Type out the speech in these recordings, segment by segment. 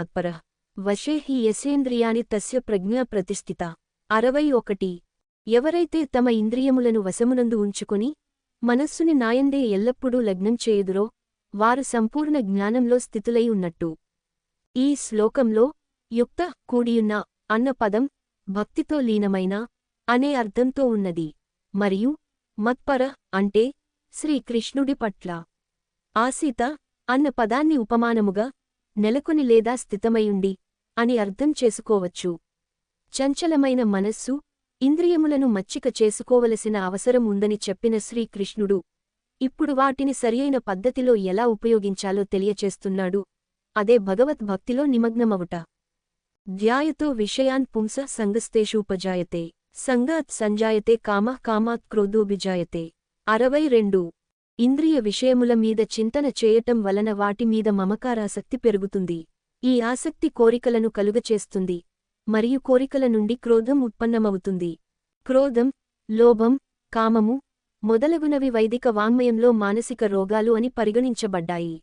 మత్పర వశే హి యసేంద్రియాని తస్య ప్రజ్ఞ ప్రతిష్ఠిత. అరవై ఒకటి. ఎవరైతే తమ ఇంద్రియములను వశమునందు ఉంచుకుని మనస్సుని నాయందే ఎల్లప్పుడూ లగ్నం చేయుదురో వారు సంపూర్ణ జ్ఞానంలో స్థితులై ఉన్నట్టు. ఈ శ్లోకంలో యుక్త కూడియున్న అన్న పదం భక్తితో లీనమైన అనే అర్థంతో ఉన్నది. మరియు మత్పర అంటే శ్రీకృష్ణుడి పట్ల ఆసీత అన్న పదాన్ని ఉపమానముగా నెలకొని లేదా స్థితమయుండి అని అర్థం చేసుకోవచ్చు. చంచలమైన మనస్సు ఇంద్రియములను మచ్చిక చేసుకోవలసిన అవసరం ఉందని చెప్పిన శ్రీకృష్ణుడు ఇప్పుడు వాటిని సరియైన పద్ధతిలో ఎలా ఉపయోగించాలో తెలియచేస్తున్నాడు. అదే భగవద్భక్తిలో నిమగ్నమవుట. ధ్యాయతో విషయాన్ పుంస సంగస్తేషూపజాయతే సంగాత్ సంజాయతే కామ కామాత్ క్రోధోభిజాయతే. అరవై రెండు. ఇంద్రియ విషయముల మీద చింతన చేయటం వలన వాటిమీద మమకారాసక్తి పెరుగుతుంది. ఈ ఆసక్తి కోరికలను కలుగచేస్తుంది. మరియు కోరికల నుండి క్రోధం ఉత్పన్నమవుతుంది. క్రోధం లోభం కామము మొదలగునవి వైదిక వాంగ్మయంలో మానసిక రోగాలు అని పరిగణించబడ్డాయి.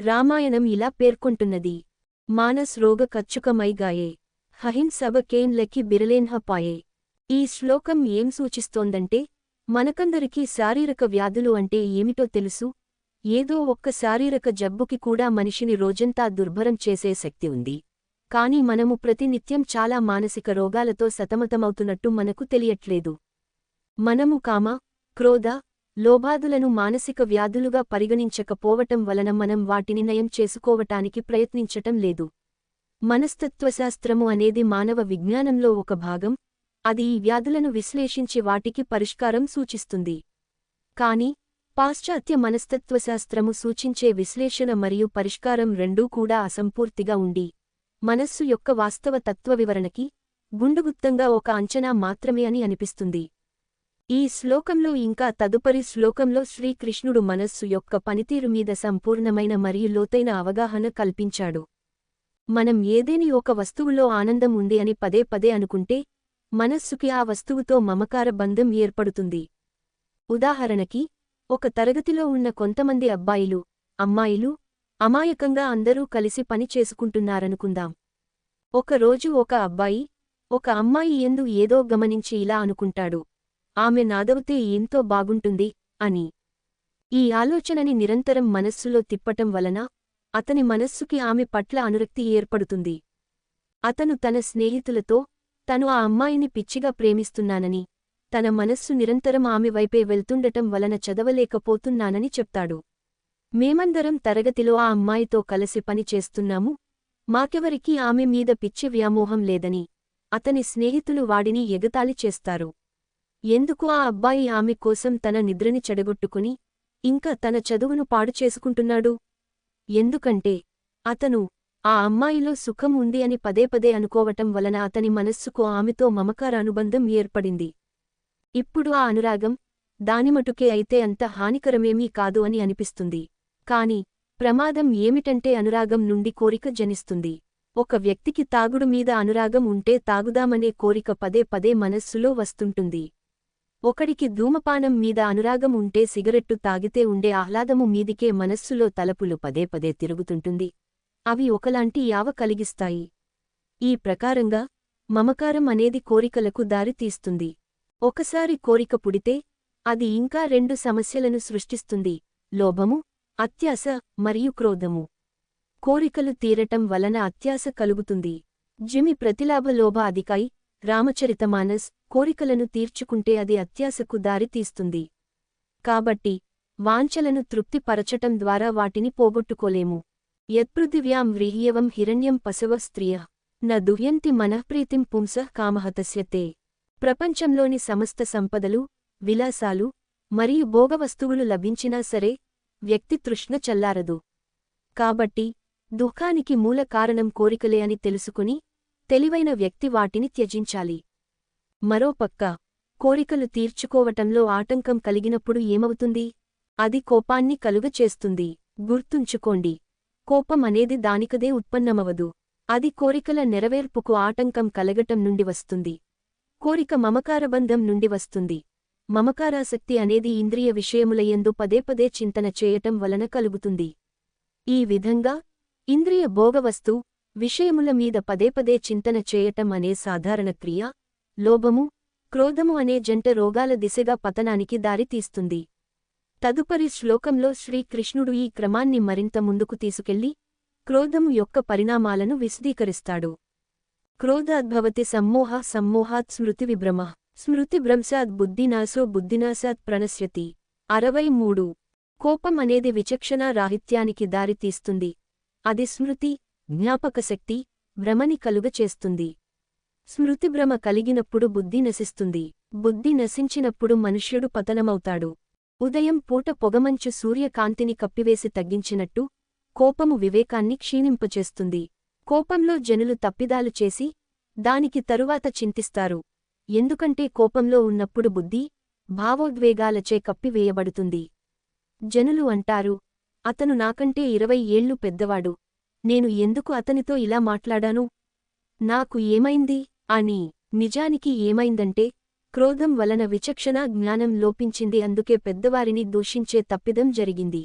రామాయణం ఇలా పేర్కొంటున్నది. మానస్ రోగ కచ్చుకమైగాయే. హహిన్ సబ కేన్ లెక్కి బిరలేన్హపాయే ఈ శ్లోకం ఏం సూచిస్తోందంటే మనకందరికీ శారీరక వ్యాధులు అంటే ఏమిటో తెలుసు? ఏదో ఒక్క శారీరక జబ్బుకి కూడా మనిషిని రోజంతా దుర్భరం చేసే శక్తి ఉంది. కాని మనము ప్రతినిత్యం చాలా మానసిక రోగాలతో సతమతమవుతున్నట్టు మనకు తెలియట్లేదు. మనము కామ క్రోధ లోభాదులను మానసిక వ్యాధులుగా పరిగణించకపోవటం వలన మనం వాటిని నయం చేసుకోవటానికి ప్రయత్నించటం లేదు. మనస్తత్వశాస్త్రము అనేది మానవ విజ్ఞానంలో ఒక భాగం అది ఈ వ్యాధులను విశ్లేషించి వాటికి పరిష్కారం సూచిస్తుంది. కాని పాశ్చాత్య మనస్తత్వశాస్త్రము సూచించే విశ్లేషణ మరియు పరిష్కారం రెండూ కూడా అసంపూర్తిగా ఉండి మనస్సు యొక్క వాస్తవ తత్వ వివరణకి గుండుగుత్తంగా ఒక అంచనా మాత్రమే అని అనిపిస్తుంది. ఈ శ్లోకంలో ఇంకా తదుపరి శ్లోకంలో శ్రీకృష్ణుడు మనస్సు యొక్క పనితీరు మీద సంపూర్ణమైన మరియు లోతైన అవగాహన కల్పించాడు. మనం ఏదేని ఒక వస్తువులో ఆనందం ఉంది అని పదే పదే అనుకుంటే మనస్సుకి ఆ వస్తువుతో మమకార బంధం ఏర్పడుతుంది. ఉదాహరణకి ఒక తరగతిలో ఉన్న కొంతమంది అబ్బాయిలు అమ్మాయిలు అమాయకంగా అందరూ కలిసి పని చేసుకుంటున్నారనుకుందాం. ఒకరోజు ఒక అబ్బాయి ఒక అమ్మాయి ఎందు ఏదో గమనించి ఇలా అనుకుంటాడు. ఆమె నాదవితే ఎంతో బాగుంటుంది అని. ఈ ఆలోచనని నిరంతరం మనస్సులో తిప్పటం వలన అతని మనస్సుకి ఆమె పట్ల అనురక్తి ఏర్పడుతుంది. అతను తన స్నేహితులతో తను ఆ అమ్మాయిని పిచ్చిగా ప్రేమిస్తున్నానని తన మనస్సు నిరంతరం ఆమె వైపే వెళ్తుండటం వలన చదవలేకపోతున్నానని చెప్తాడు. మేమందరం తరగతిలో ఆ అమ్మాయితో కలిసి పని చేస్తున్నాము మాకెవరికీ ఆమె మీద పిచ్చి వ్యామోహం లేదని అతని స్నేహితులు వాడిని ఎగతాళి చేస్తారు. ఎందుకు ఆ అబ్బాయి ఆమె కోసం తన నిద్రని చెడగొట్టుకుని ఇంకా తన చదువును పాడు చేసుకుంటున్నాడు? ఎందుకంటే అతను ఆ అమ్మాయిలో సుఖం ఉంది అని పదే పదే అనుకోవటం వలన అతని మనస్సుకు ఆమెతో మమకార అనుబంధం ఏర్పడింది. ఇప్పుడు ఆ అనురాగం దానిమటుకే అయితే అంత హానికరమేమీ కాదు అని అనిపిస్తుంది. కాని ప్రమాదం ఏమిటంటే అనురాగం నుండి కోరిక జనిస్తుంది. ఒక వ్యక్తికి తాగుడు మీద అనురాగం ఉంటే తాగుదామనే కోరిక పదే పదే మనస్సులో వస్తుంటుంది. ఒకడికి ధూమపానం మీద అనురాగం ఉంటే సిగరెట్టు తాగితే ఉండే ఆహ్లాదము మీదికే మనస్సులో తలపులు పదే పదే తిరుగుతుంటుంది. అవి ఒకలాంటి యావ కలిగిస్తాయి. ఈ ప్రకారంగా మమకారం అనేది కోరికలకు దారితీస్తుంది ఒకసారి కోరిక పుడితే అది ఇంకా రెండు సమస్యలను సృష్టిస్తుంది. లోభము అత్యాస మరియు క్రోధము. కోరికలు తీరటం వలన అత్యాస కలుగుతుంది. జిమి ప్రతిలాభ లోభ అధికాయి రామచరితమానస్ కోరికలను తీర్చుకుంటే అది అత్యాసకు దారితీస్తుంది కాబట్టి వాంఛలను తృప్తిపరచటం ద్వారా వాటిని పోగొట్టుకోలేము. యత్పృథివ్యాం వ్రీహ్యవం హిరణ్యం పశవ స్త్రియ. న దుహ్యంతి మనఃప్రీతిం పుంసః కామహతస్యతే. ప్రపంచంలోని సమస్త సంపదలు విలాసాలు మరియు భోగవస్తువులు లభించినా సరే వ్యక్తి తృష్ణ చల్లారదు. కాబట్టి దుఃఖానికి మూల కారణం కోరికలే అని తెలుసుకుని తెలివైన వ్యక్తి వాటిని త్యజించాలి. మరోపక్క కోరికలు తీర్చుకోవటంలో ఆటంకం కలిగినప్పుడు ఏమవుతుంది? అది కోపాన్ని కలుగచేస్తుంది. గుర్తుంచుకోండి. కోపం అనేది దానికదే ఉత్పన్నమవదు. అది కోరికల నెరవేర్పుకు ఆటంకం కలగటం నుండి వస్తుంది. కోరిక మమకారబంధం నుండి వస్తుంది. మమకారాసక్తి అనేది ఇంద్రియ విషయములయందు పదే పదే చింతన చేయటం వలన కలుగుతుంది. ఈ విధంగా ఇంద్రియ భోగవస్తు విషయముల మీద పదేపదే చింతన చేయటం అనే సాధారణ క్రియ లోభము క్రోధము అనే జంట రోగాల దిశగా పతనానికి దారితీస్తుంది. తదుపరి శ్లోకంలో శ్రీకృష్ణుడు ఈ క్రమాన్ని మరింత ముందుకు తీసుకెళ్ళి క్రోధము యొక్క పరిణామాలను విశదీకరిస్తాడు. క్రోధాద్భవతి సమ్మోహ సమ్మోహాత్ స్మృతివిభ్రమ స్మృతిభ్రంశాద్ బుద్ధినాశో బుద్ధినాశాత్ ప్రణశ్యతి. అరవై మూడు. కోపం అనేది విచక్షణా రాహిత్యానికి దారితీస్తుంది అది స్మృతి జ్ఞాపకశక్తి భ్రమని కలుగచేస్తుంది స్మృతిభ్రమ కలిగినప్పుడు బుద్ధి నశిస్తుంది. బుద్ధి నశించినప్పుడు మనుష్యుడు పతనమవుతాడు. ఉదయం పూట పొగమంచు సూర్యకాంతిని కప్పివేసి తగ్గించినట్టు కోపము వివేకాన్ని క్షీణింపచేస్తుంది. కోపంలో జనులు తప్పిదాలు చేసి దానికి తరువాత చింతిస్తారు. ఎందుకంటే కోపంలో ఉన్నప్పుడు బుద్ధి భావోద్వేగాలచే కప్పివేయబడుతుంది. జనులు అంటారు అతను నాకంటే ఇరవై ఏళ్ళు పెద్దవాడు. నేను ఎందుకు అతనితో ఇలా మాట్లాడాను? నాకు ఏమైంది అని. నిజానికి ఏమైందంటే క్రోధం వలన విచక్షణ జ్ఞానం లోపించింది అందుకే పెద్దవారిని దూషించే తప్పిదం జరిగింది.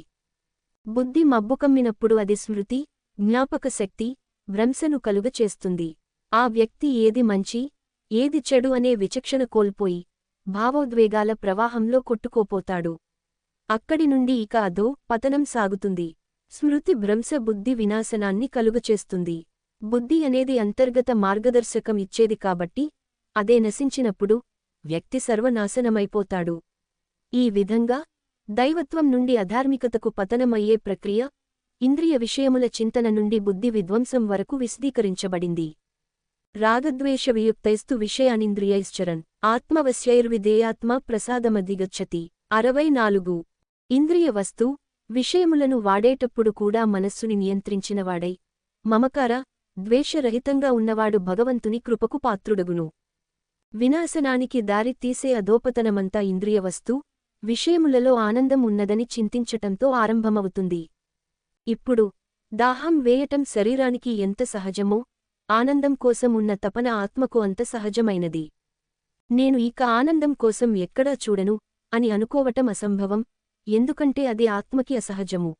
బుద్ధి మబ్బుకమ్మినప్పుడు అది స్మృతి జ్ఞాపకశక్తి భ్రంశను కలుగచేస్తుంది. ఆ వ్యక్తి ఏది మంచి ఏది చెడు అనే విచక్షణ కోల్పోయి భావోద్వేగాల ప్రవాహంలో కొట్టుకోపోతాడు. అక్కడి నుండి ఇక అదో పతనం సాగుతుంది. స్మృతి భ్రంశ బుద్ధి వినాశనాన్ని కలుగచేస్తుంది. బుద్ధి అనేది అంతర్గత మార్గదర్శకం ఇచ్చేది కాబట్టి అదే నశించినప్పుడు వ్యక్తి సర్వనాశనమైపోతాడు. ఈ విధంగా దైవత్వం నుండి అధార్మికతకు పతనమయ్యే ప్రక్రియ ఇంద్రియ విషయముల చింతన నుండి బుద్ధి విధ్వంసం వరకు విశదీకరించబడింది. రాగద్వేషవియుక్తైస్తు విషయానింద్రియైశ్చరన్ ఆత్మవశ్యైర్విధేయాత్మ ప్రసాదమధిగచ్చతి. అరవై నాలుగు. ఇంద్రియ వస్తు విషయములను వాడేటప్పుడు కూడా మనస్సుని నియంత్రించినవాడై మమకార ద్వేషరహితంగా ఉన్నవాడు భగవంతుని కృపకు పాత్రుడగును. వినాశనానికి దారి తీసే అధోపతనమంతా ఇంద్రియవస్తు విషయములలో ఆనందం ఉన్నదని చింతించటంతో ఆరంభమవుతుంది. ఇప్పుడు దాహం వేయటం శరీరానికి ఎంత సహజమో ఆనందం కోసం ఉన్న తపన ఆత్మకు అంత సహజమైనది. నేను ఇక ఆనందం కోసం ఎక్కడా చూడను అని అనుకోవటం అసంభవం ఎందుకంటే అది ఆత్మకి అసహజము.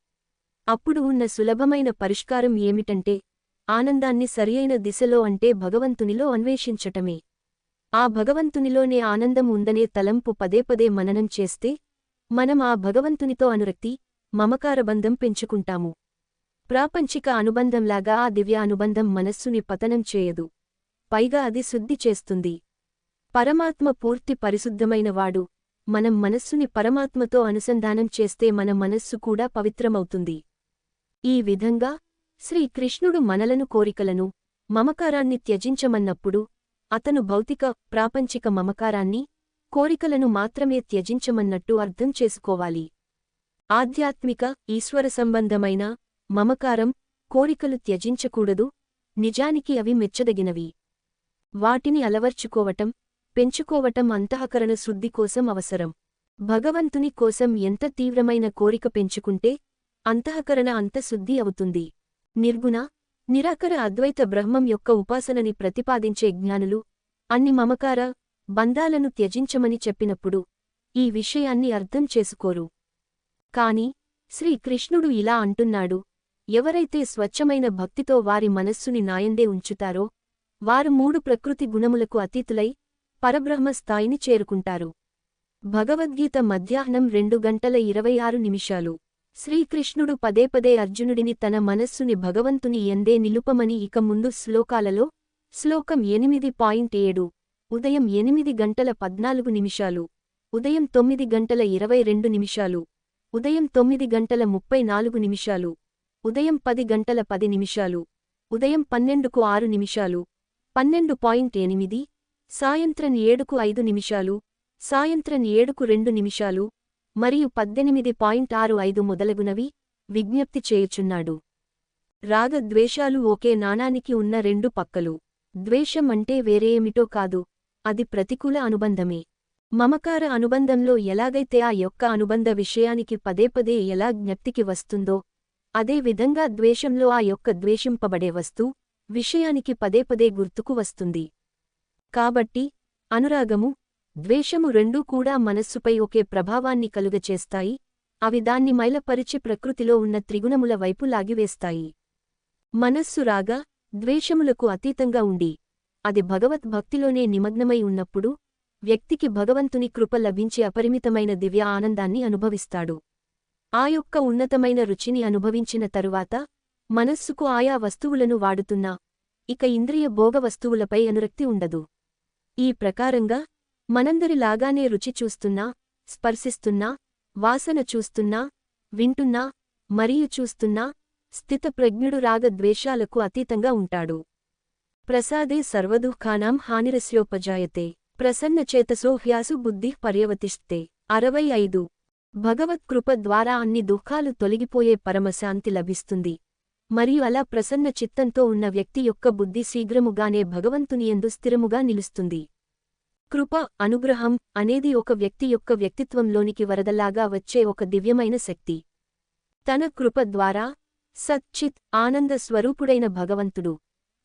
అప్పుడు ఉన్న సులభమైన పరిష్కారం ఏమిటంటే ఆనందాన్ని సరియైన దిశలో అంటే భగవంతునిలో అన్వేషించటమే. ఆ భగవంతునిలోనే ఆనందం ఉందనే తలంపు పదే పదే మననం చేస్తే మనం ఆ భగవంతునితో అనురక్తి మమకారబంధం పెంచుకుంటాము. ప్రాపంచిక అనుబంధంలాగా ఆ దివ్య అనుబంధం మనస్సుని పతనం చేయదు. పైగా అది శుద్ధి చేస్తుంది. పరమాత్మ పూర్తి పరిశుద్ధమైనవాడు మనం మనస్సుని పరమాత్మతో అనుసంధానం చేస్తే మన మనస్సు కూడా పవిత్రమవుతుంది. ఈ విధంగా శ్రీకృష్ణుడు మనలను కోరికలను మమకారాన్ని త్యజించమన్నప్పుడు అతను భౌతిక ప్రాపంచిక మమకారాన్ని కోరికలను మాత్రమే త్యజించమన్నట్టు అర్థం చేసుకోవాలి. ఆధ్యాత్మిక ఈశ్వర సంబంధమైన మమకారం కోరికలు త్యజించకూడదు నిజానికి అవి మెచ్చదగినవి. వాటిని అలవర్చుకోవటం పెంచుకోవటం అంతఃకరణ శుద్ధి కోసం అవసరం. భగవంతుని కోసం ఎంత తీవ్రమైన కోరిక పెంచుకుంటే అంతఃకరణ అంత శుద్ధి అవుతుంది. నిర్గుణ నిరాకర అద్వైత బ్రహ్మం యొక్క ఉపాసనని ప్రతిపాదించే జ్ఞానులు అన్ని మమకార బంధాలను త్యజించమని చెప్పినప్పుడు ఈ విషయాన్ని అర్థం చేసుకోరు. కాని శ్రీకృష్ణుడు ఇలా అంటున్నాడు ఎవరైతే స్వచ్ఛమైన భక్తితో వారి మనస్సుని నాయందే ఉంచుతారో వారు మూడు ప్రకృతి గుణములకు అతీతులై పరబ్రహ్మ స్థాయిని చేరుకుంటారు. భగవద్గీత మధ్యాహ్నం రెండు గంటల ఇరవై ఆరు నిమిషాలు. శ్రీకృష్ణుడు పదే పదే అర్జునుడిని తన మనస్సుని భగవంతుని ఎందే నిలుపమని ఇక ముందు శ్లోకాలలో శ్లోకం ఎనిమిది పాయింట్ ఏడు ఉదయం ఎనిమిది గంటల పద్నాలుగు నిమిషాలు ఉదయం తొమ్మిది గంటల ఇరవై రెండు నిమిషాలు ఉదయం తొమ్మిది గంటల ముప్పై నాలుగు నిమిషాలు ఉదయం పది గంటల పది నిమిషాలు ఉదయం పన్నెండుకు ఆరు నిమిషాలు పన్నెండు పాయింట్ ఎనిమిది సాయంత్రం ఏడుకు ఐదు నిమిషాలు సాయంత్రం ఏడుకు రెండు నిమిషాలు మరియు పద్దెనిమిది పాయింట్ ఆరు ఐదు మొదలగునవి విజ్ఞప్తి చేయుచున్నాడు. రాగద్వేషాలు ఒకే నాణానికి ఉన్న రెండు పక్కలు. ద్వేషం అంటే వేరేమిటో కాదు అది ప్రతికూల అనుబంధమే. మమకార అనుబంధంలో ఎలాగైతే ఆ యొక్క అనుబంధ విషయానికి పదే పదే ఎలా జ్ఞప్తికి వస్తుందో అదే విధంగా ద్వేషంలో ఆ యొక్క ద్వేషింపబడే వస్తు విషయానికి పదే పదే గుర్తుకు వస్తుంది. కాబట్టి అనురాగము ద్వేషము రెండూ కూడా మనస్సుపై ఒకే ప్రభావాన్ని కలుగచేస్తాయి అవి దాన్ని మైలపరిచి ప్రకృతిలో ఉన్న త్రిగుణముల వైపు లాగివేస్తాయి. మనస్సు రాగా ద్వేషములకు అతీతంగా ఉండి అది భగవద్భక్తిలోనే నిమగ్నమై ఉన్నప్పుడు వ్యక్తికి భగవంతుని కృప లభించి అపరిమితమైన దివ్య ఆనందాన్ని అనుభవిస్తాడు. ఆ యొక్క ఉన్నతమైన రుచిని అనుభవించిన తరువాత మనస్సుకు ఆయా వస్తువులను వాడుతున్నా ఇక ఇంద్రియ భోగ వస్తువులపై అనురక్తి ఉండదు. ఈ ప్రకారంగా మనందరిలాగానే రుచి చూస్తున్నా స్పర్శిస్తున్నా వాసన చూస్తున్నా వింటున్నా మరియు చూస్తున్నా స్థితప్రజ్ఞుడు రాగద్వేషాలకు అతీతంగా ఉంటాడు. ప్రసాదే సర్వదుఃఖానాం హానిరస్యోపజాయతే ప్రసన్నచేతసో హ్యాసు బుద్ధి పర్యవతిష్తే అరవై ఐదు. భగవత్కృప ద్వారా అన్ని దుఃఖాలు తొలగిపోయే పరమశాంతి లభిస్తుంది. మరియు అలా ప్రసన్న చిత్తంతో ఉన్న వ్యక్తి యొక్క బుద్ధి శీఘ్రముగానే భగవంతునియందు స్థిరముగా నిలుస్తుంది. కృప అనుగ్రహం అనేది ఒక వ్యక్తి యొక్క వ్యక్తిత్వంలోనికి వరదలాగా వచ్చే ఒక దివ్యమైన శక్తి. తన కృప ద్వారా సచ్చిత్ ఆనంద స్వరూపుడైన భగవంతుడు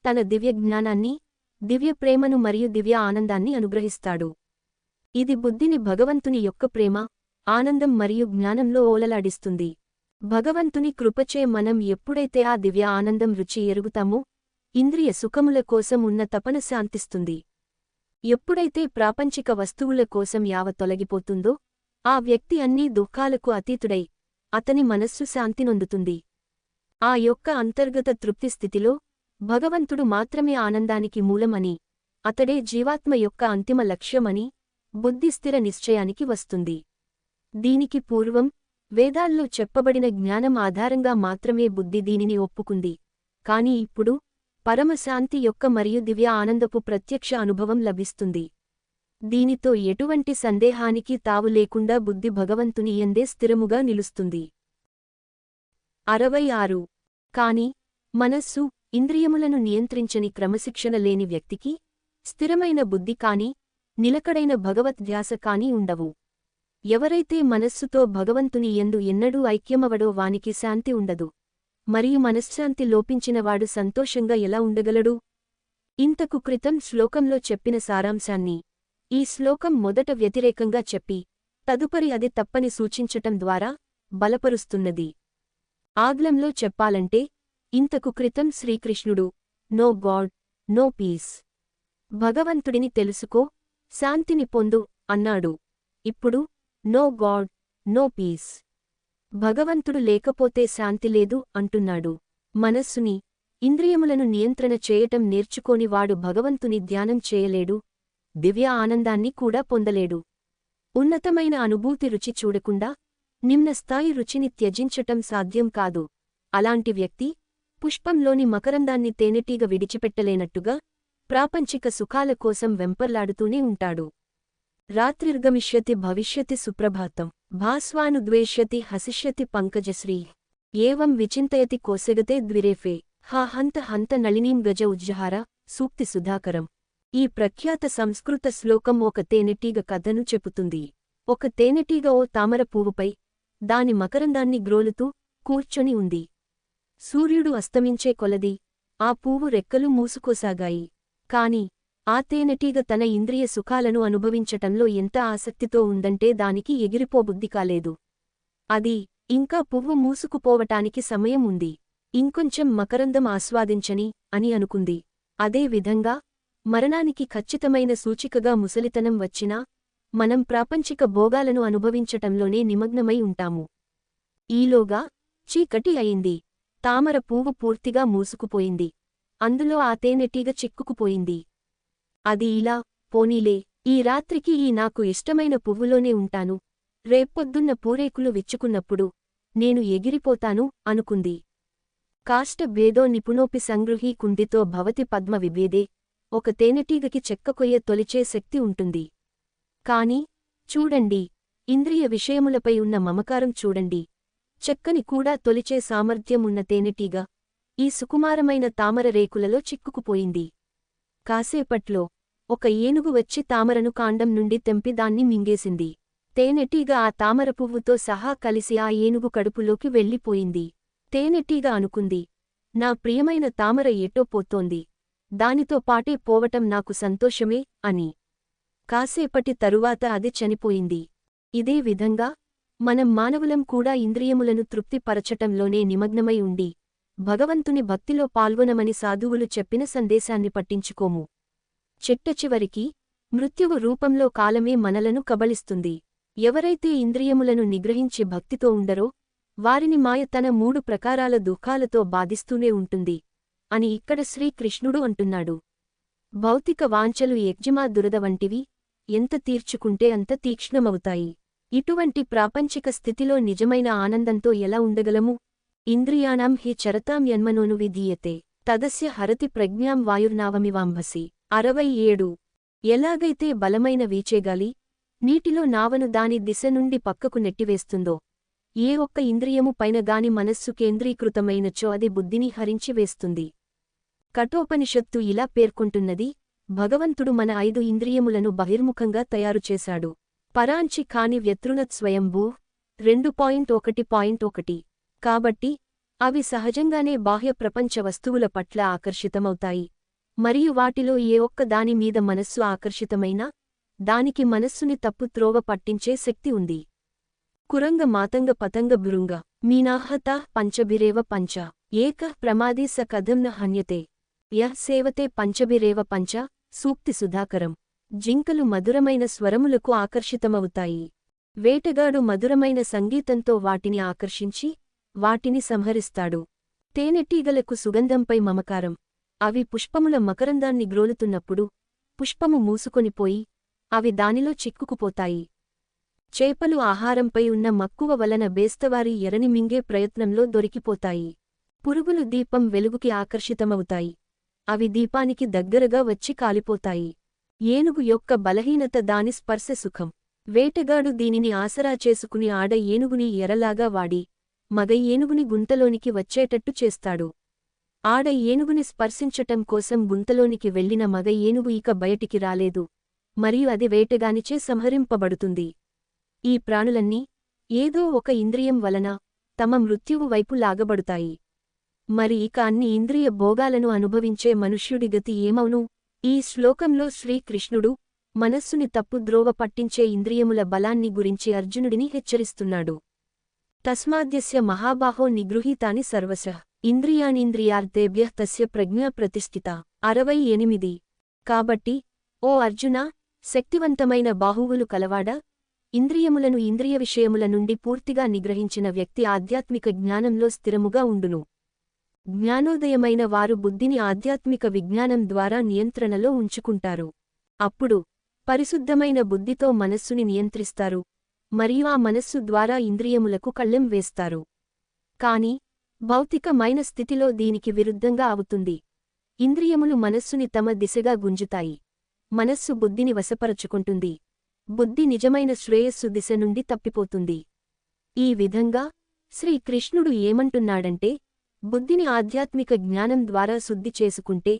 తన దివ్య జ్ఞానాన్ని దివ్య ప్రేమను మరియు దివ్య ఆనందాన్ని అనుగ్రహిస్తాడు. ఇది బుద్ధిని భగవంతుని యొక్క ప్రేమ ఆనందం మరియు జ్ఞానంలో ఓలలాడిస్తుంది. భగవంతుని కృపచే మనం ఎప్పుడైతే ఆ దివ్య ఆనందం రుచి ఎరుగుతామో ఇంద్రియ సుఖముల కోసం ఉన్న తపన శాంతిస్తుంది. ఎప్పుడైతే ప్రాపంచిక వస్తువుల కోసం యావ తొలగిపోతుందో ఆ వ్యక్తి అన్నీ దుఃఖాలకు అతీతుడై అతని మనస్సు శాంతినొందుతుంది ఆ యొక్క అంతర్గత తృప్తి స్థితిలో భగవంతుడు మాత్రమే ఆనందానికి మూలమని అతడే జీవాత్మ యొక్క అంతిమ లక్ష్యమని బుద్ధిస్థిర నిశ్చయానికి వస్తుంది. దీనికి పూర్వం వేదాల్లో చెప్పబడిన జ్ఞానం ఆధారంగా మాత్రమే బుద్ధి దీనిని ఒప్పుకుంది. కాని ఇప్పుడు పరమశాంతి యొక్క మరియు దివ్య ఆనందపు ప్రత్యక్ష అనుభవం లభిస్తుంది. దీనితో ఎటువంటి సందేహానికి తావు లేకుండా బుద్ధి భగవంతుని ఎందే స్థిరముగా నిలుస్తుంది. అరవై ఆరు కాని మనస్సు ఇంద్రియములను నియంత్రించని క్రమశిక్షణ లేని వ్యక్తికి స్థిరమైన బుద్ధి కాని నిలకడైన భగవద్ధ్యాస కాని ఉండవు. ఎవరైతే మనస్సుతో భగవంతుని ఎందు ఎన్నడూ ఐక్యమవడో వానికి శాంతి ఉండదు. మరియు మనశ్శాంతి లోపించినవాడు సంతోషంగా ఎలా ఉండగలడు? ఇంతకు క్రితం శ్లోకంలో చెప్పిన సారాంశాన్ని ఈ శ్లోకం మొదట వ్యతిరేకంగా చెప్పి తదుపరి అది తప్పని సూచించటం ద్వారా బలపరుస్తున్నది. ఆగ్లంలో చెప్పాలంటే ఇంతకు క్రితం శ్రీకృష్ణుడు నో గాడ్ నో పీస్. భగవంతుడిని తెలుసుకో శాంతిని పొందు అన్నాడు. ఇప్పుడు నో గాడ్ నో పీస్. భగవంతుడు లేకపోతే శాంతి లేదు అంటున్నాడు. మనస్సుని ఇంద్రియములను నియంత్రణ చేయటం నేర్చుకోని వాడు భగవంతుని ధ్యానం చేయలేడు దివ్య ఆనందాన్ని కూడా పొందలేడు. ఉన్నతమైన అనుభూతి రుచి చూడకుండా నిమ్న స్థాయి రుచిని త్యజించటం సాధ్యం కాదు. అలాంటి వ్యక్తి పుష్పంలోని మకరందాన్ని తేనెటీగ విడిచిపెట్టలేనట్టుగా ప్రాపంచిక సుఖాల కోసం వెంపర్లాడుతూనే ఉంటాడు. రాత్రిర్గమిష్యతి భవిష్యతి సుప్రభాతం. భాస్వానుద్వేష్యతి హసిష్యతి పంకజశ్రీ. ఏవం విచింతయతి కోసెగతే ద్విరేఫే. హా హంత హంత నళినీం గజ ఉజ్జహార సూక్తి సుధాకరం. ఈ ప్రఖ్యాత సంస్కృత శ్లోకం ఒక తేనెటీగ కథను చెబుతుంది ఒక తేనెటీగ ఓ తామర పువ్వుపై దాని మకరందాన్ని గ్రోలుతూ కూర్చొని ఉంది. సూర్యుడు అస్తమించే కొలది ఆ పువ్వు రెక్కలు మూసుకోసాగాయి. కాని ఆ తేనెటీగ తన ఇంద్రియ సుఖాలను అనుభవించటంలో ఎంత ఆసక్తితో ఉందంటే దానికి ఎగిరిపోబుద్ధి కాలేదు. అది ఇంకా పువ్వు మూసుకుపోవటానికి సమయం ఉంది. ఇంకొంచెం మకరందం ఆస్వాదించని అని అనుకుంది. అదే విధంగా మరణానికి ఖచ్చితమైన సూచికగా ముసలితనం వచ్చినా మనం ప్రాపంచిక భోగాలను అనుభవించటంలోనే నిమగ్నమై ఉంటాము. ఈలోగా చీకటి అయింది. తామర పువ్వు పూర్తిగా మూసుకుపోయింది. అందులో ఆ తేనెటీగ చిక్కుకుపోయింది. అది ఇలా పోనీలే ఈ రాత్రికి ఈ నాకు ఇష్టమైన పువ్వులోనే ఉంటాను. రేపొద్దున్న పూరేకులు విచ్చుకున్నప్పుడు నేను ఎగిరిపోతాను అనుకుంది. కాష్ట భేదో నిపుణోపి సంగృహీ కుండితో భవతి పద్మ విభేదే ఒక తేనెటీగకి చెక్కకొయ్య తొలిచే శక్తి ఉంటుంది. కాని చూడండి ఇంద్రియ విషయములపై ఉన్న మమకారం చూడండి. చెక్కని కూడా తొలిచే సామర్థ్యం ఉన్న తేనెటీగ ఈ సుకుమారమైన తామర రేకులలో చిక్కుకుపోయింది. కాసేపట్లో ఒక ఏనుగు వచ్చి తామరను కాండం నుండి తెంపి దాన్ని మింగేసింది. తేనెటీగ ఆ తామర పువ్వుతో సహా కలిసి ఆ ఏనుగు కడుపులోకి వెళ్ళిపోయింది. తేనెటీగ అనుకుంది నా ప్రియమైన తామర ఎటో పోతోంది. దానితో పాటే పోవటం నాకు సంతోషమే అని. కాసేపటి తరువాత అది చనిపోయింది. ఇదే విధంగా మనం మానవులం కూడా ఇంద్రియములను తృప్తిపరచటంలోనే నిమగ్నమై ఉండి భగవంతుని భక్తిలో పాల్గొనమని సాధువులు చెప్పిన సందేశాన్ని పట్టించుకోము. చిట్టచివరికి మృత్యువు రూపంలో కాలమే మనలను కబళిస్తుంది. ఎవరైతే ఇంద్రియములను నిగ్రహించి భక్తితో ఉండరో వారిని మాయ తన మూడు ప్రకారాల దుఃఖాలతో బాధిస్తూనే ఉంటుంది అని ఇక్కడ శ్రీకృష్ణుడు అంటున్నాడు. భౌతిక వాంఛలు యజ్జమా దురద వంటివి ఎంత తీర్చుకుంటే అంత తీక్ష్ణమవుతాయి. ఇటువంటి ప్రాపంచిక స్థితిలో నిజమైన ఆనందంతో ఎలా ఉండగలము? ఇంద్రియాణం హి చరతాం యన్మనోను విధీయతే తదస్య హరతి ప్రజ్ఞాం వాయుర్నావమివాంభసి. అరవై ఏడు. ఎలాగైతే బలమైన వీచేగాలి నీటిలో నావను దాని దిశ నుండి పక్కకు నెట్టివేస్తుందో ఏ ఒక్క ఇంద్రియము పైన గాని మనస్సు కేంద్రీకృతమైనచో అది బుద్ధిని హరించివేస్తుంది కఠోపనిషత్తు ఇలా పేర్కొంటున్నది భగవంతుడు మన ఐదు ఇంద్రియములను బహిర్ముఖంగా తయారుచేశాడు పరాంచి కాని వ్యతృణత్ స్వయంభూ రెండు పాయింట్ ఒకటి పాయింట్ ఒకటి. కాబట్టి అవి సహజంగానే బాహ్య ప్రపంచ వస్తువుల పట్ల ఆకర్షితమవుతాయి. మరియు వాటిలో ఏ ఒక్క దాని మీద మనస్సు ఆకర్షితమైనా దానికి మనస్సుని తప్పు త్రోవ పట్టించే శక్తి ఉంది. కురంగ మాతంగ పతంగ బృంగ మీనాహత పంచభిరేవ పంచ ఏక ప్రమాదీ స కథం న హన్యతే యః సేవతే పంచభిరేవ పంచ సూక్తి సుధాకరం. జింకలు మధురమైన స్వరములకు ఆకర్షితమవుతాయి. వేటగాడు మధురమైన సంగీతంతో వాటిని ఆకర్షించి వాటిని సంహరిస్తాడు. తేనెటీగలకు సుగంధంపై మమకారం. అవి పుష్పముల మకరందాన్ని గ్రోలుతున్నప్పుడు పుష్పము మూసుకొనిపోయి అవి దానిలో చిక్కుకుపోతాయి. చేపలు ఆహారంపై ఉన్న మక్కువ వలన బేస్తవారి ఎరని మింగే ప్రయత్నంలో దొరికిపోతాయి. పురుగులు దీపం వెలుగుకి ఆకర్షితమవుతాయి. అవి దీపానికి దగ్గరగా వచ్చి కాలిపోతాయి. ఏనుగు యొక్క బలహీనత దాని స్పర్శ సుఖం. వేటగాడు దీనిని ఆసరా చేసుకుని ఆడ ఏనుగుని ఎరలాగా వాడి మగ ఏనుగుని గుంతలోనికి వచ్చేటట్టు చేస్తాడు. ఆడ ఏనుగుని స్పర్శించటం కోసం గుంతలోనికి వెళ్ళిన మగ ఏనుగు ఇక బయటికి రాలేదు. మరియు అది వేటగానిచే సంహరింపబడుతుంది. ఈ ప్రాణులన్నీ ఏదో ఒక ఇంద్రియం వలన తమ మృత్యువు వైపు లాగబడుతాయి. మరి ఇక అన్ని ఇంద్రియ భోగాలను అనుభవించే మనుష్యుడి గతి ఏమవును ఈ శ్లోకంలో శ్రీకృష్ణుడు మనస్సుని తప్పుద్రోవ పట్టించే ఇంద్రియముల బలాన్ని గురించి అర్జునుడిని హెచ్చరిస్తున్నాడు. తస్మాద్యస్య మహాబాహో నిగృహీతాని సర్వశ. ఇంద్రియాణీంద్రియార్థేభ్య తస్య ప్రజ్ఞ ప్రతిష్ఠిత. అరవై ఎనిమిది. కాబట్టి ఓ అర్జున శక్తివంతమైన బాహువులు కలవాడా ఇంద్రియములను ఇంద్రియ విషయముల నుండి పూర్తిగా నిగ్రహించిన వ్యక్తి ఆధ్యాత్మిక జ్ఞానంలో స్థిరముగా ఉండును. జ్ఞానోదయమైన వారు బుద్ధిని ఆధ్యాత్మిక విజ్ఞానం ద్వారా నియంత్రణలో ఉంచుకుంటారు. అప్పుడు పరిశుద్ధమైన బుద్ధితో మనస్సుని నియంత్రిస్తారు. మరియు ఆ మనస్సు ద్వారా ఇంద్రియములకు కళ్ళెం వేస్తారు. కాని భౌతికమైన స్థితిలో దీనికి విరుద్ధంగా అవుతుంది. ఇంద్రియములు మనస్సుని తమ దిశగా గుంజుతాయి. మనస్సు బుద్ధిని వశపరచుకుంటుంది. బుద్ధి నిజమైన శ్రేయస్సు దిశ నుండి తప్పిపోతుంది. ఈ విధంగా శ్రీకృష్ణుడు ఏమంటున్నాడంటే బుద్ధిని ఆధ్యాత్మిక జ్ఞానం ద్వారా శుద్ధి చేసుకుంటే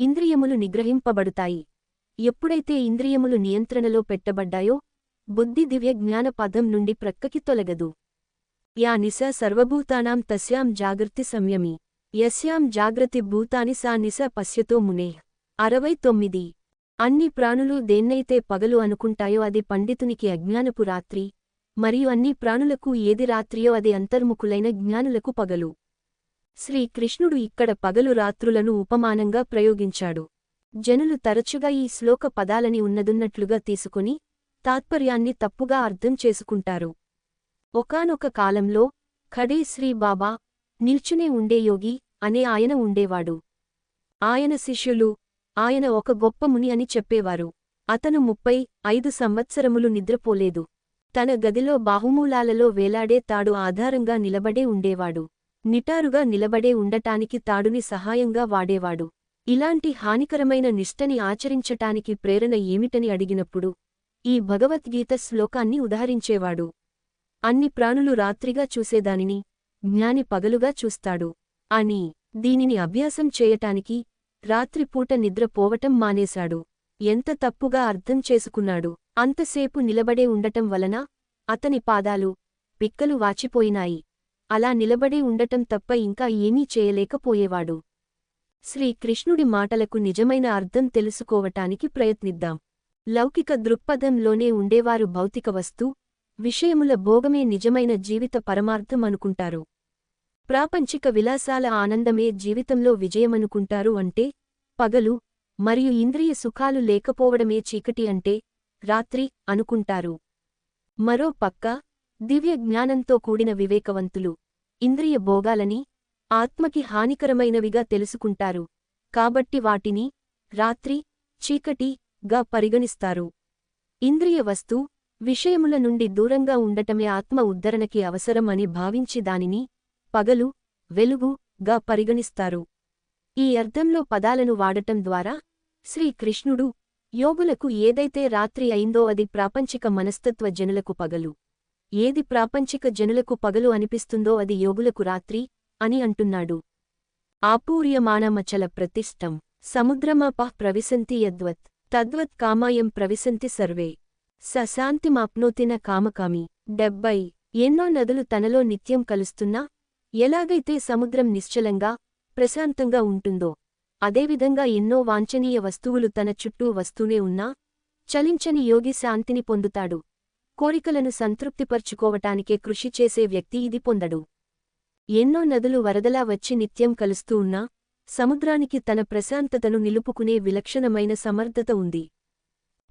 ఇంద్రియములు నిగ్రహింపబడుతాయి. ఎప్పుడైతే ఇంద్రియములు నియంత్రణలో పెట్టబడ్డాయో బుద్ధి దివ్య జ్ఞాన పదం నుండి ప్రక్కకి తొలగదు. యా నిశ సర్వభూతానాం తస్యాం జాగృతి సంయమి. యస్యాం జాగ్రతి భూతాని సా నిశ పశ్యతో మునే అరవై తొమ్మిది. అన్ని ప్రాణులు దేన్నైతే పగలు అనుకుంటాయో అది పండితునికి అజ్ఞానపు రాత్రి మరియు అన్ని ప్రాణులకు ఏది రాత్రియో అది అంతర్ముఖులైన జ్ఞానులకు పగలు. శ్రీకృష్ణుడు ఇక్కడ పగలు రాత్రులను ఉపమానంగా ప్రయోగించాడు. జనులు తరచుగా ఈ శ్లోక పదాలని ఉన్నదున్నట్లుగా తీసుకుని తాత్పర్యాన్ని తప్పుగా అర్థం చేసుకుంటారు. ఒకానొక కాలంలో ఖడే శ్రీ బాబా నిల్చునే ఉండే యోగి అనే ఆయన ఉండేవాడు. ఆయన శిష్యులు ఆయన ఒక గొప్ప ముని అని చెప్పేవారు. అతను ముప్పై ఐదు సంవత్సరములు నిద్రపోలేదు. తన గదిలో బాహుమూలాలలో వేలాడే తాడు ఆధారంగా నిలబడే ఉండేవాడు. నిటారుగా నిలబడే ఉండటానికి తాడుని సహాయంగా వాడేవాడు. ఇలాంటి హానికరమైన నిష్టని ఆచరించటానికి ప్రేరణ ఏమిటని అడిగినప్పుడు ఈ భగవద్గీత శ్లోకాన్ని ఉదహరించేవాడు. అన్ని ప్రాణులు రాత్రిగా చూసేదానిని జ్ఞాని పగలుగా చూస్తాడు. అని దీనిని అభ్యాసం చేయటానికి రాత్రిపూట నిద్రపోవటం మానేశాడు. ఎంత తప్పుగా అర్థం చేసుకున్నాడు. అంతసేపు నిలబడే ఉండటం వలన అతని పాదాలు పిక్కలు వాచిపోయినాయి. అలా నిలబడే ఉండటం తప్ప ఇంకా ఏమీ చేయలేకపోయేవాడు. శ్రీకృష్ణుడి మాటలకు నిజమైన అర్థం తెలుసుకోవటానికి ప్రయత్నిద్దాం. లౌకిక దృక్పథంలోనే ఉండేవారు భౌతిక వస్తు విషయముల భోగమే నిజమైన జీవిత పరమార్థం అనుకుంటారు. ప్రాపంచిక విలాసాల ఆనందమే జీవితంలో విజయమనుకుంటారు అంటే పగలు మరియు ఇంద్రియ సుఖాలు లేకపోవడమే చీకటి అంటే రాత్రి అనుకుంటారు. మరో పక్క దివ్య జ్ఞానంతో కూడిన వివేకవంతులు ఇంద్రియ భోగాలని ఆత్మకి హానికరమైనవిగా తెలుసుకుంటారు. కాబట్టి వాటిని రాత్రి చీకటి గా పరిగణిస్తారు. ఇంద్రియ వస్తు విషయముల నుండి దూరంగా ఉండటమే ఆత్మ ఉద్ధరణకి అవసరం అని భావించి దానిని పగలు వెలుగు గా పరిగణిస్తారు. ఈ అర్థంలో పదాలను వాడటం ద్వారా శ్రీకృష్ణుడు యోగులకు ఏదైతే రాత్రి అయిందో అది ప్రాపంచిక మనస్తత్వ జనులకు పగలు. ఏది ప్రాపంచిక జనులకు పగలు అనిపిస్తుందో అది యోగులకు రాత్రి అని అంటున్నాడు. ఆపూర్యమాణమచల ప్రతిష్టం. సముద్రమాపః ప్రవిశంతి యద్వత్. తద్వత్ కామాయం ప్రవిశంతి సర్వే. సశాంతి మాప్నోతిన కామకామి. డెబ్బై. ఎన్నో నదులు తనలో నిత్యం కలుస్తున్నా ఎలాగైతే సముద్రం నిశ్చలంగా ప్రశాంతంగా ఉంటుందో అదేవిధంగా ఎన్నో వాంఛనీయ వస్తువులు తన చుట్టూ వస్తూనే ఉన్నా చలించని యోగి శాంతిని పొందుతాడు. కోరికలను సంతృప్తిపర్చుకోవటానికే కృషి చేసే వ్యక్తి ఇది పొందడు. ఎన్నో నదులు వరదలా వచ్చి నిత్యం కలుస్తూ ఉన్నా సముద్రానికి తన ప్రశాంతతను నిలుపుకునే విలక్షణమైన సమర్థత ఉంది.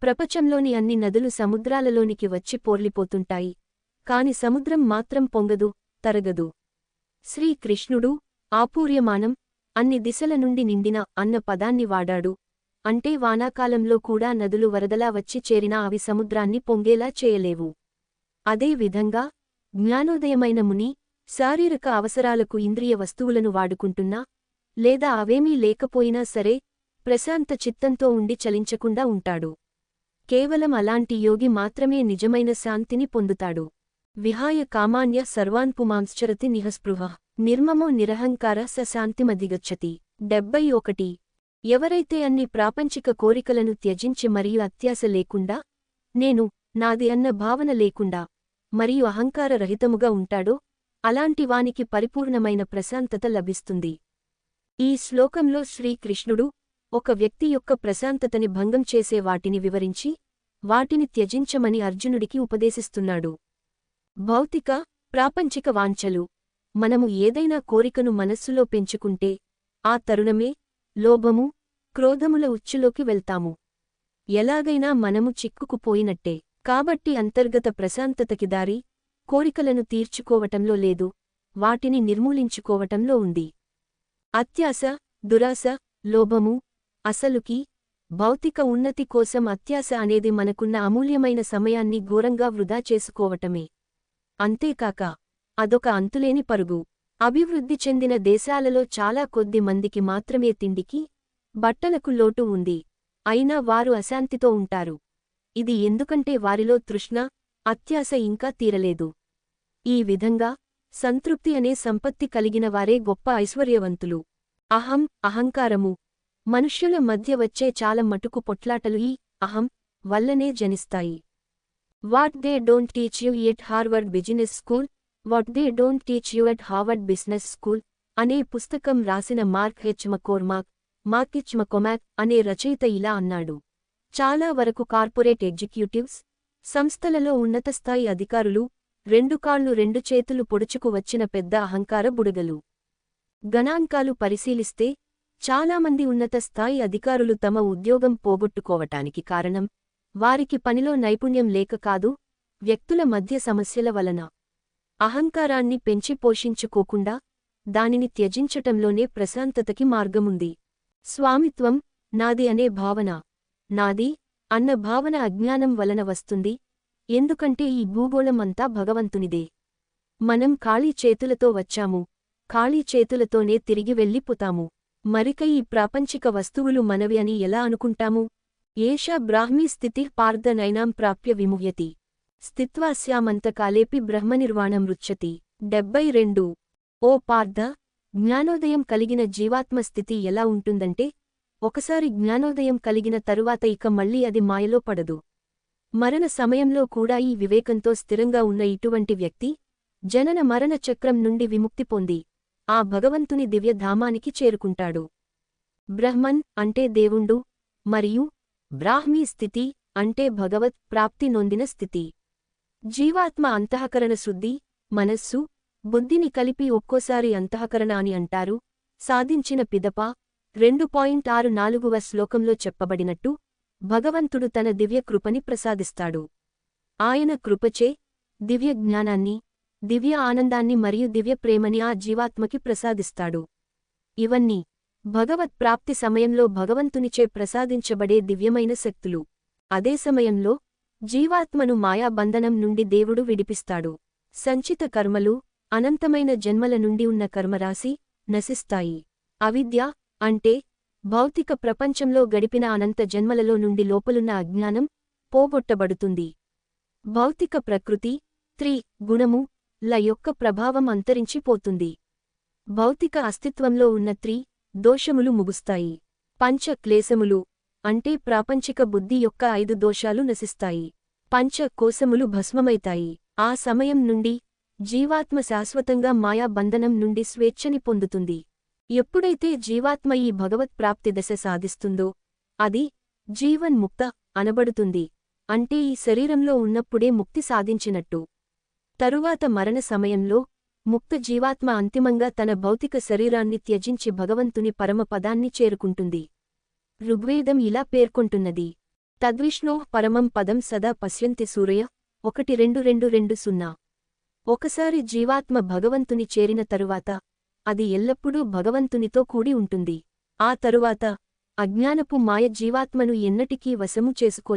ప్రపంచంలోని అన్ని నదులు సముద్రాలలోనికి వచ్చి పోర్లిపోతుంటాయి. కాని సముద్రం మాత్రం పొంగదు తరగదు. శ్రీకృష్ణుడు ఆపూర్యమానం అన్ని దిశల నుండి నిండిన అన్న పదాన్ని వాడాడు. అంటే వానాకాలంలో కూడా నదులు వరదలా వచ్చి చేరినా అవి సముద్రాన్ని పొంగేలా చేయలేవు. అదే విధంగా జ్ఞానోదయమైన ముని శారీరక అవసరాలకు ఇంద్రియ వస్తువులను వాడుకుంటున్నా లేదా అవేమీ లేకపోయినా సరే ప్రశాంత చిత్తంతో ఉండి చలించకుండా ఉంటాడు. కేవలం అలాంటి యోగి మాత్రమే నిజమైన శాంతిని పొందుతాడు. విహాయ కామాన్య సర్వాన్పుమాంశ్చరతి నిహస్పృహ. నిర్మమో నిరహంకార స డెబ్బై ఒకటి. ఎవరైతే అన్ని ప్రాపంచిక కోరికలను త్యజించి మరియు అత్యాశ లేకుండా నేను నాది అన్న భావన లేకుండా మరియు అహంకారరహితముగా ఉంటాడో అలాంటి వానికి పరిపూర్ణమైన ప్రశాంతత లభిస్తుంది. ఈ శ్లోకంలో శ్రీకృష్ణుడు ఒక వ్యక్తి యొక్క ప్రశాంతతని భంగం చేసే వాటిని వివరించి వాటిని త్యజించమని అర్జునుడికి ఉపదేశిస్తున్నాడు. భౌతిక ప్రాపంచిక వాంఛలు. మనము ఏదైనా కోరికను మనస్సులో పెంచుకుంటే ఆ తరుణమే లోభము క్రోధముల ఉచ్చులోకి వెళ్తాము. ఎలాగైనా మనము చిక్కుకుపోయినట్టే. కాబట్టి అంతర్గత ప్రశాంతతకి దారి కోరికలను తీర్చుకోవటంలో లేదు వాటిని నిర్మూలించుకోవటంలో ఉంది. అత్యాశ దురాశ లోభము అసలుకి భౌతిక ఉన్నతి కోసం అత్యాశ అనేది మనకున్న అమూల్యమైన సమయాన్ని ఘోరంగా వృధా చేసుకోవటమే. అంతేకాక అదొక అంతులేని పరుగు. అభివృద్ధి చెందిన దేశాలలో చాలా కొద్ది మందికి మాత్రమే తిండికి బట్టలకు లోటు ఉంది. అయినా వారు అశాంతితో ఉంటారు. ఇది ఎందుకంటే వారిలో తృష్ణ అత్యాశ ఇంకా తీరలేదు. ఈ విధంగా సంతృప్తి అనే సంపత్తి కలిగిన వారే గొప్ప ఐశ్వర్యవంతులు. అహం అహంకారము మనుష్యుల మధ్య వచ్చే చాలా మటుకు పొట్లాటలు ఈ అహం వల్లనే జనిస్తాయి. What they don't teach you at Harvard Business School what they don't teach you at Harvard Business School అనే పుస్తకం రాసిన మార్క్ హెచ్ మకోర్మాక్ మార్కిచ్ మకొమాక్ అనే రచయిత ఇలా అన్నాడు. చాలా వరకు కార్పొరేట్ ఎగ్జిక్యూటివ్స్ సంస్థలలో ఉన్నత స్థాయి అధికారులు రెండు కాళ్ళు రెండు చేతులు పొడుచుకు వచ్చిన పెద్ద అహంకార బుడగలు. గణాంకాలు పరిశీలిస్తే చాలామంది ఉన్నత స్థాయి అధికారులు తమ ఉద్యోగం పోగొట్టుకోవటానికి కారణం వారికి పనిలో నైపుణ్యం లేక కాదు వ్యక్తుల మధ్య సమస్యల వలన. అహంకారాన్ని పెంచి పోషించుకోకుండా దానిని త్యజించటంలోనే ప్రశాంతతకి మార్గముంది. స్వామిత్వం నాది అనే భావన. నాది అన్న భావన అజ్ఞానం వలన వస్తుంది ఎందుకంటే ఈ భూగోళం అంతా భగవంతునిదే. మనం ఖాళీ చేతులతో వచ్చాము ఖాళీ చేతులతోనే తిరిగి వెళ్ళిపోతాము. మరిక ఈ ప్రాపంచిక వస్తువులు మనవి అని ఎలా అనుకుంటాము? ఏషా బ్రాహ్మీ స్థితి పార్థనైనాం ప్రాప్య విముహ్యతి. స్థిత్వాస్యామంతకాలేపి బ్రహ్మనిర్వాణమృచ్చతి డెబ్బై రెండు. ఓ పార్థ జ్ఞానోదయం కలిగిన జీవాత్మ స్థితి ఎలా ఉంటుందంటే ఒకసారి జ్ఞానోదయం కలిగిన తరువాత ఇక మళ్ళీ అది మాయలో పడదు. మరణ సమయంలో కూడా ఈ వివేకంతో స్థిరంగా ఉన్న ఇటువంటి వ్యక్తి జనన మరణ చక్రం నుండి విముక్తి పొంది. ఆ భగవంతుని దివ్యధామానికి చేరుకుంటాడు. బ్రహ్మన్ అంటే దేవుండు మరియు బ్రాహ్మీ స్థితి అంటే భగవత్ ప్రాప్తి నొందిన స్థితి. జీవాత్మ అంతఃకరణ శుద్ధి మనస్సు బుద్ధిని కలిపి ఒక్కోసారి అంతఃకరణ అని అంటారు సాధించిన పిదప రెండు పాయింట్ ఆరు నాలుగువ శ్లోకంలో చెప్పబడినట్టు భగవంతుడు తన దివ్య కృపని ప్రసాదిస్తాడు. ఆయన కృపచే దివ్య జ్ఞానాన్ని దివ్య ఆనందాన్ని మరియు దివ్య ప్రేమని ఆ జీవాత్మకి ప్రసాదిస్తాడు. ఇవన్నీ భగవత్ ప్రాప్తి సమయంలో భగవంతునిచే ప్రసాదించబడే దివ్యమైన శక్తులు. అదే సమయంలో జీవాత్మను మాయాబంధనం నుండి దేవుడు విడిపిస్తాడు. సంచిత కర్మలు అనంతమైన జన్మల నుండి ఉన్న కర్మరాశి నశిస్తాయి. అవిద్య అంటే భౌతిక ప్రపంచంలో గడిపిన అనంత జన్మలలో నుండి లోపలున్న అజ్ఞానం పోగొట్టబడుతుంది. భౌతిక ప్రకృతి త్రి గుణము ల యొక్క ప్రభావం అంతరించిపోతుంది. భౌతిక అస్తిత్వంలో ఉన్న త్రి దోషములు ముగుస్తాయి. పంచ క్లేశములు అంటే ప్రాపంచిక బుద్ధి యొక్క ఐదు దోషాలు నశిస్తాయి. పంచ కోశములు భస్మమైతాయి. ఆ సమయం నుండి జీవాత్మ శాశ్వతంగా మాయాబంధనం నుండి స్వేచ్ఛని పొందుతుంది. ఎప్పుడైతే జీవాత్మ ఈ భగవత్ ప్రాప్తి దశ సాధిస్తుందో అది జీవన్ముక్త అనబడుతుంది. అంటే ఈ శరీరంలో ఉన్నప్పుడే ముక్తి సాధించినట్టు. తరువాత మరణ సమయంలో ముక్త జీవాత్మ అంతిమంగా తన భౌతిక శరీరాన్ని త్యజించి భగవంతుని పరమపదాన్ని చేరుకుంటుంది. ఋగ్వేదం ఇలా పేర్కొంటున్నది. తద్విష్ణో పరమం పదం సదా పశ్యంతి సూర్య ఒకటి రెండు రెండు రెండు సున్నా. ఒకసారి జీవాత్మ భగవంతుని చేరిన తరువాత అది ఎల్లప్పుడూ భగవంతునితో కూడి ఉంటుంది. ఆ తరువాత అజ్ఞానపు మాయ జీవాత్మను ఎన్నటికీ వశము చేసుకో